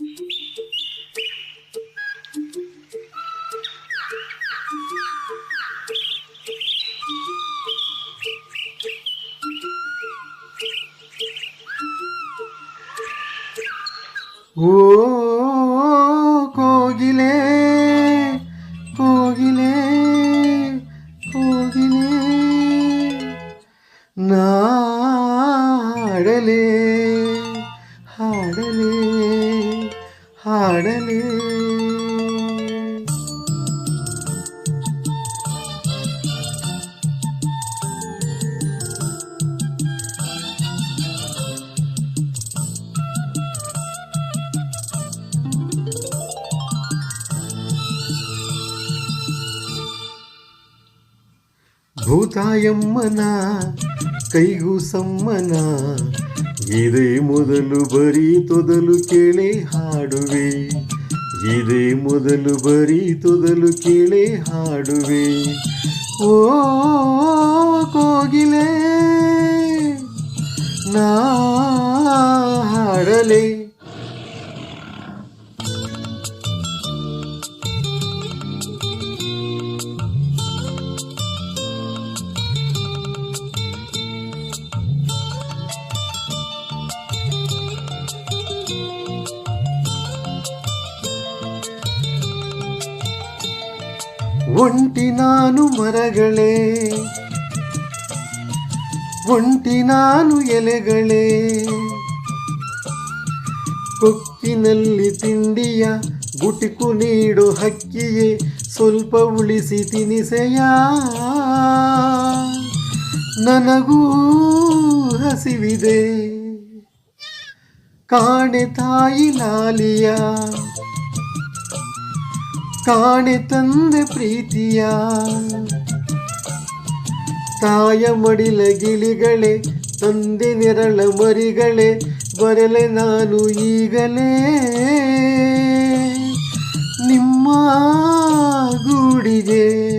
ಓ ಕೋಗಿಲೆ ಕೋಗಿಲೆ ಕೋಗಿಲೆ ನಾಡಲೆ ಹಾಡಲೆ. ಭೂತಾಯಮ್ಮನ ಕೈಗೂ ಸಮ್ಮನ ಇದೇ ಮೊದಲು ಬರೀ ತೊದಲು ಕೇಳಿ ಹಾಡುವೆ. ಇದೇ ಮೊದಲು ಬರೀ ತೊದಲು ಕೇಳಿ ಹಾಡುವೆ. ಓ, ಕೋಗಿಲೆ, ನಾ ಹಾಡಲೆ ಒಂಟಿ ನಾನು ಮರಗಳೇ, ಒಂಟಿ ನಾನು ಎಲೆಗಳೇ. ಕೊಕ್ಕಿನಲ್ಲಿ ತಿಂಡಿಯ ಗುಟಿಕು ನೀಡು ಹಕ್ಕಿಯೇ, ಸ್ವಲ್ಪ ಉಳಿಸಿ ತಿನಿಸೆಯ. ನನಗೂ ಹಸಿವಿದೆ, ಕಾಣೆ ತಾಯಿ ಲಾಲಿಯ ಕಾಣೆ ತಂದೆ ಪ್ರೀತಿಯ. ತಾಯ ಮಡಿಲ ಗಿಳಿಗಳೇ, ತಂದೆ ನೆರಳ ಮರಿಗಳೇ, ಬರಲೆ ನಾನು ಈಗಲೇ. ನಿಮ್ಮ ಗೂಡಿಗೆ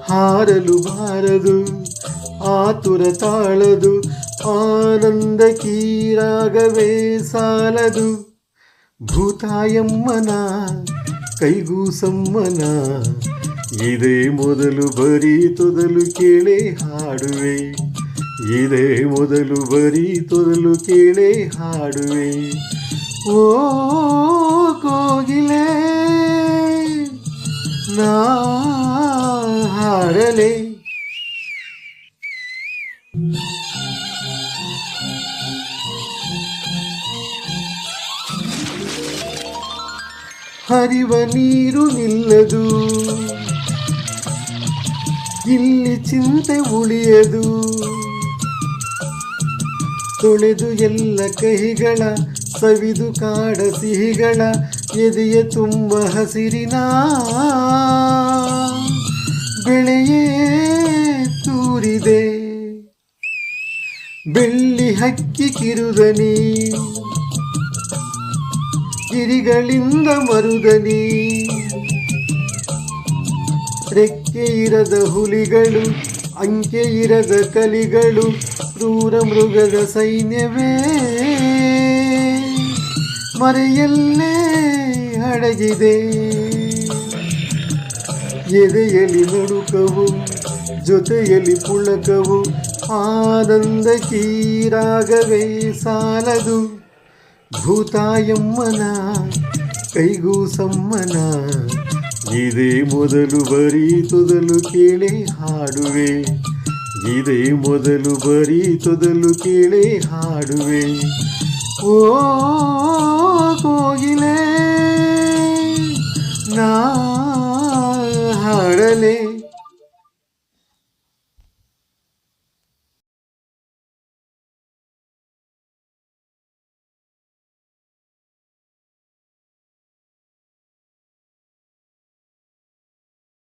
ಹಾರಲು ಬಾರದು ಆತುರ ತಾಳದು, ಆನಂದ ಕೀರಾಗವೇ ಸಾಲದು. ಭೂತಾಯಮ್ಮನ ಕೈಗೂ ಸಮ್ಮನ ಇದೇ ಮೊದಲು ಬರೀ ತೊದಲು ಕೇಳೆ ಹಾಡುವೆ. ಇದೇ ಮೊದಲು ಬರೀ ತೊದಲು ಕೇಳೆ ಹಾಡುವೆ. ಓ ಕೋಗಿಲೆ, ನಾ ಹಾಡಲೆ ಹರಿವ ನೀರು ನಿಲ್ಲದು. ಇಲ್ಲಿ ಚಿಂತೆ ಉಳಿಯದು. ತೊಳೆದು ಎಲ್ಲ ಕಹಿಗಳ, ಸವಿದು ಕಾಡ ಸಿಹಿಗಳ, ಎದೆಯ ತುಂಬ ಹಸಿರಿನ ಬೆಳೆಯೇ ತೂರಿದೆ. ಬೆಳ್ಳಿ ಹಕ್ಕಿ ಕಿರುದನಿ ಗಿರಿಗಳಿಂದ ಮರುದನಿ ರೆಕ್ಕೆ ಇರದ ಹುಲಿಗಳು, ಅಂಕೆ ಇರದ ಕಲಿಗಳು, ಕ್ರೂರ ಮೃಗದ ಸೈನ್ಯವೇ. ಮರೆಯಲ್ಲೇ ಅಡಗಿದೆ ಎದೆಯಲ್ಲಿ ನಡುಕವು ಜೊತೆಯಲ್ಲಿ ಪುಳಕವು ಆನಂದ ಕೀರಾಗವೇ ಸಾಲದು. ಭೂತಾಯಮ್ಮನ, ಕೈಗೂ ಸಮ್ಮನ. ಇದೇ ಮೊದಲು ಬರೀ ತೊದಲು ಕೇಳಿ ಹಾಡುವೆ. ಇದೇ ಮೊದಲು ಬರೀ ತೊದಲು ಕೇಳಿ ಹಾಡುವೆ. ಓ ಕೋಗಿಲೆ, ನಾ ಹಾಡಲೇ